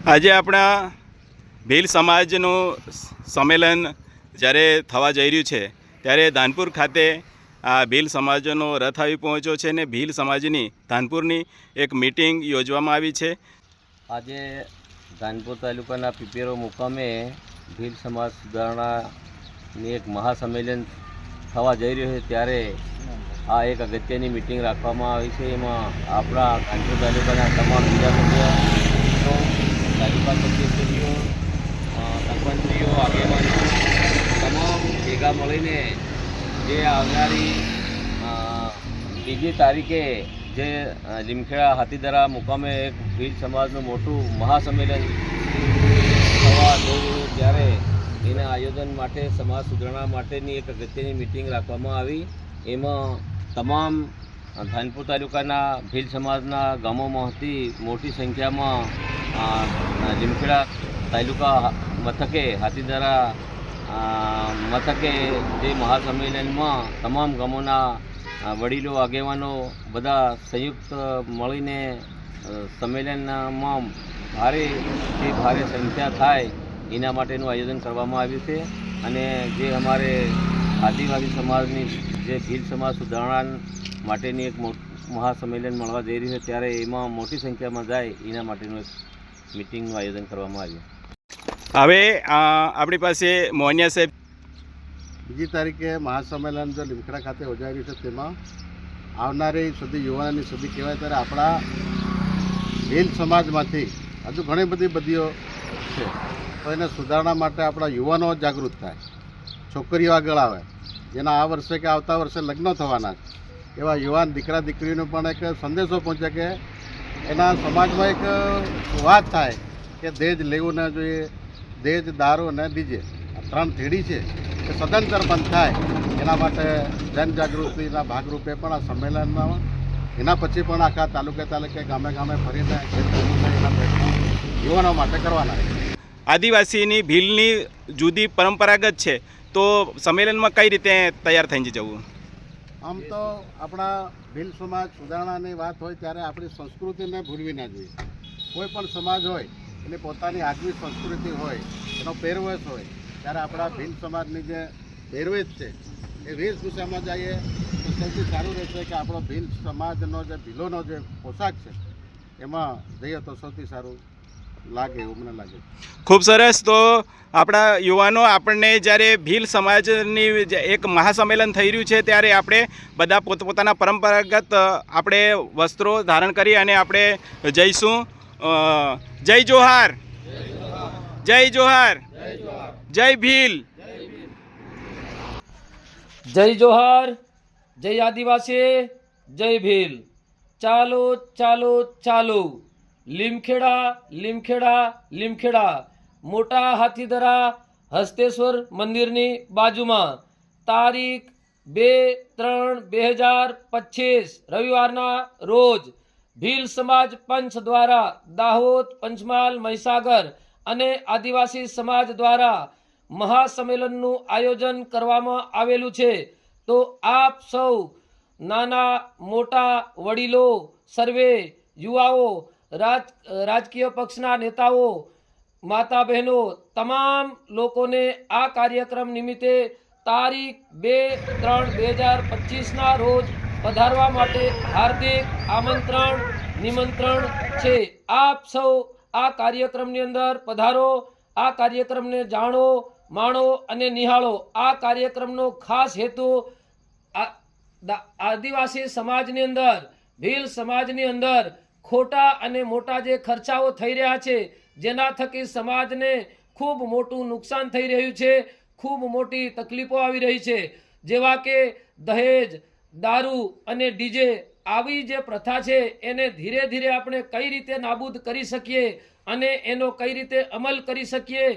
આજે આપણા ભીલ સમાજનું સંમેલન જ્યારે થવા જઈ રહ્યું છે, ત્યારે ધાનપુર ખાતે આ ભીલ સમાજનો રથ આવી પહોંચ્યો છે અને ભીલ સમાજની ધાનપુરની એક મિટિંગ યોજવામાં આવી છે. આજે ધાનપુર તાલુકાના પીપેરો મુકામે ભીલ સમાજ સુધારણાની એક મહાસંમેલન થવા જઈ રહ્યું છે, ત્યારે આ એક અગત્યની મિટિંગ રાખવામાં આવી છે. એમાં આપણા ધાનપુર તાલુકાના તમામ ધારાસભ્યો તાલુકા સભ્યશ્રીઓ સરપંચશ્રીઓ આગેવાનો તમામ ભેગા મળીને જે આવનારી બીજી તારીખે જે લીમખેડા હાથીદરા મુકામે એક ભીલ સમાજનું મોટું મહાસંમેલન થવા જઈ ત્યારે એના આયોજન માટે, સમાજ સુધારણા માટેની એક અગત્યની મિટિંગ રાખવામાં આવી. એમાં તમામ ધાનપુર તાલુકાના ભીલ સમાજના ગામોમાંથી મોટી સંખ્યામાં લીમખેડા તાલુકા મથકે, હાથીદરા મથકે જે મહાસંમેલનમાં તમામ ગામોના વડીલો, આગેવાનો બધા સંયુક્ત મળીને સંમેલનમાં સંમેલનમાં ભારેથી ભારે સંખ્યા થાય એના માટેનું આયોજન કરવામાં આવ્યું છે. અને જે અમારે આદિવાસી સમાજની જે ભીલ સમાજ સુધારણા માટેની એક મોટ મહાસંમેલન મળવા જઈ રહ્યું છે ત્યારે એમાં મોટી સંખ્યામાં જાય એના માટેનું એક મિટિંગનું આયોજન કરવામાં આવ્યું. હવે આપણી પાસે મોહનિયા સાહેબ. બીજી તારીખે મહાસંમેલન જો લીમખેડા ખાતે યોજાઈ રહ્યું છે તેમાં આવનારી સદી યુવાનોની સદી કહેવાય ત્યારે આપણા ભીલ સમાજમાંથી હજુ ઘણી બધી બદીઓ છે. તો એને સુધારણા માટે આપણા યુવાનો જાગૃત થાય છોકરીઓ આગળ આવે. જેના આ વર્ષે કે આવતા વર્ષે લગ્ન થવાના. એવા યુવાન દીકરા દીકરીનો પણ એક સંદેશો પહોંચે કે એના સમાજમાં એક વાત થાય કે દહેજ લેવું ન જોઈએ દહેજ દારૂ અને ડીજે આ ત્રણ થેડી છે એ સદંતર બંધ થાય. એના માટે જનજાગૃતિના ભાગરૂપે પણ આ સંમેલનમાં એના પછી પણ આખા તાલુકે તાલુકે ગામે ગામે ફરીને યુવાનો માટે કરવાના આદિવાસીની ભીલની જુદી પરંપરાગત છે. તો સંમેલનમાં કઈ રીતે તૈયાર થઈને જવું? આમ તો આપણા ભીલ સમાજ સુધારણાની વાત હોય ત્યારે આપણી સંસ્કૃતિને ભૂલવી ના જોઈએ. કોઈ પણ સમાજ હોય, એની પોતાની આગવી સંસ્કૃતિ હોય, એનો પહેરવેશ હોય, ત્યારે આપણા ભીલ સમાજની જે પહેરવેશ છે, એ વેશભૂષામાં જઈએ તો સૌથી સારું રહેશે કે આપણો ભીલ સમાજનો જે ભીલોનો જે પોશાક છે, એમાં જઈએ તો સૌથી સારું લાગે એવું મને લાગે. ખૂબ સરસ. તો આપણા યુવાનો આપણને જ્યારે ભીલ સમાજની એક મહાસંમેલન થઈ રહ્યું છે ત્યારે આપણે બધા પોતપોતાના પરંપરાગત આપણે વસ્ત્રો ધારણ કરી અને આપણે જઈશું. જય જોહાર. જય જોહાર. જય ભીલ. જય જોહાર. જય આદિવાસી. જય ભીલ. ચાલો ચાલો ચાલો. લીમખેડા લીમખેડા લીમખેડા. મોટા હાથીદરા હસ્તેશ્વર મંદિરની બાજુમાં. તારીખ બે ત્રણ બે હજાર પચીસ, રવિવારના રોજ ભીલ સમાજ પંચ દ્વારા દાહોદ, પંચમહાલ, મહીસાગર અને આદિવાસી સમાજ દ્વારા મહાસંમેલનનું આયોજન કરવામાં આવેલું છે. તો આપ સૌ નાના, મોટા વડીલો, સર્વે, યુવાઓ રાજ, રાજકીય પક્ષના નેતાઓ માતા બહેનો તમામ લોકોને આ કાર્યક્રમ નિમિત્તે તારીખ બે ત્રણ બે હજાર પચીસના રોજ પધારવા માટે હાર્દિક આમંત્રણ, નિમંત્રણ છે. આપ સૌ આ કાર્યક્રમની અંદર પધારો, આ કાર્યક્રમને જાણો, માણો અને નિહાળો. આ કાર્યક્રમનો ખાસ હેતુ આદિવાસી સમાજની અંદર, ભીલ સમાજની અંદર ખોટા અને મોટા જે ખર્ચાઓ થઈ રહ્યા છે, જેના થકી સમાજને ખૂબ મોટું નુકસાન થઈ રહ્યું છે, ખૂબ મોટી તકલીફો આવી રહી છે. જેવા કે દહેજ, દારૂ અને ડીજે આવી જે પ્રથા છે, એને ધીરે ધીરે આપણે કઈ રીતે નાબૂદ કરી શકીએ અને એનો કઈ રીતે અમલ કરી શકીએ?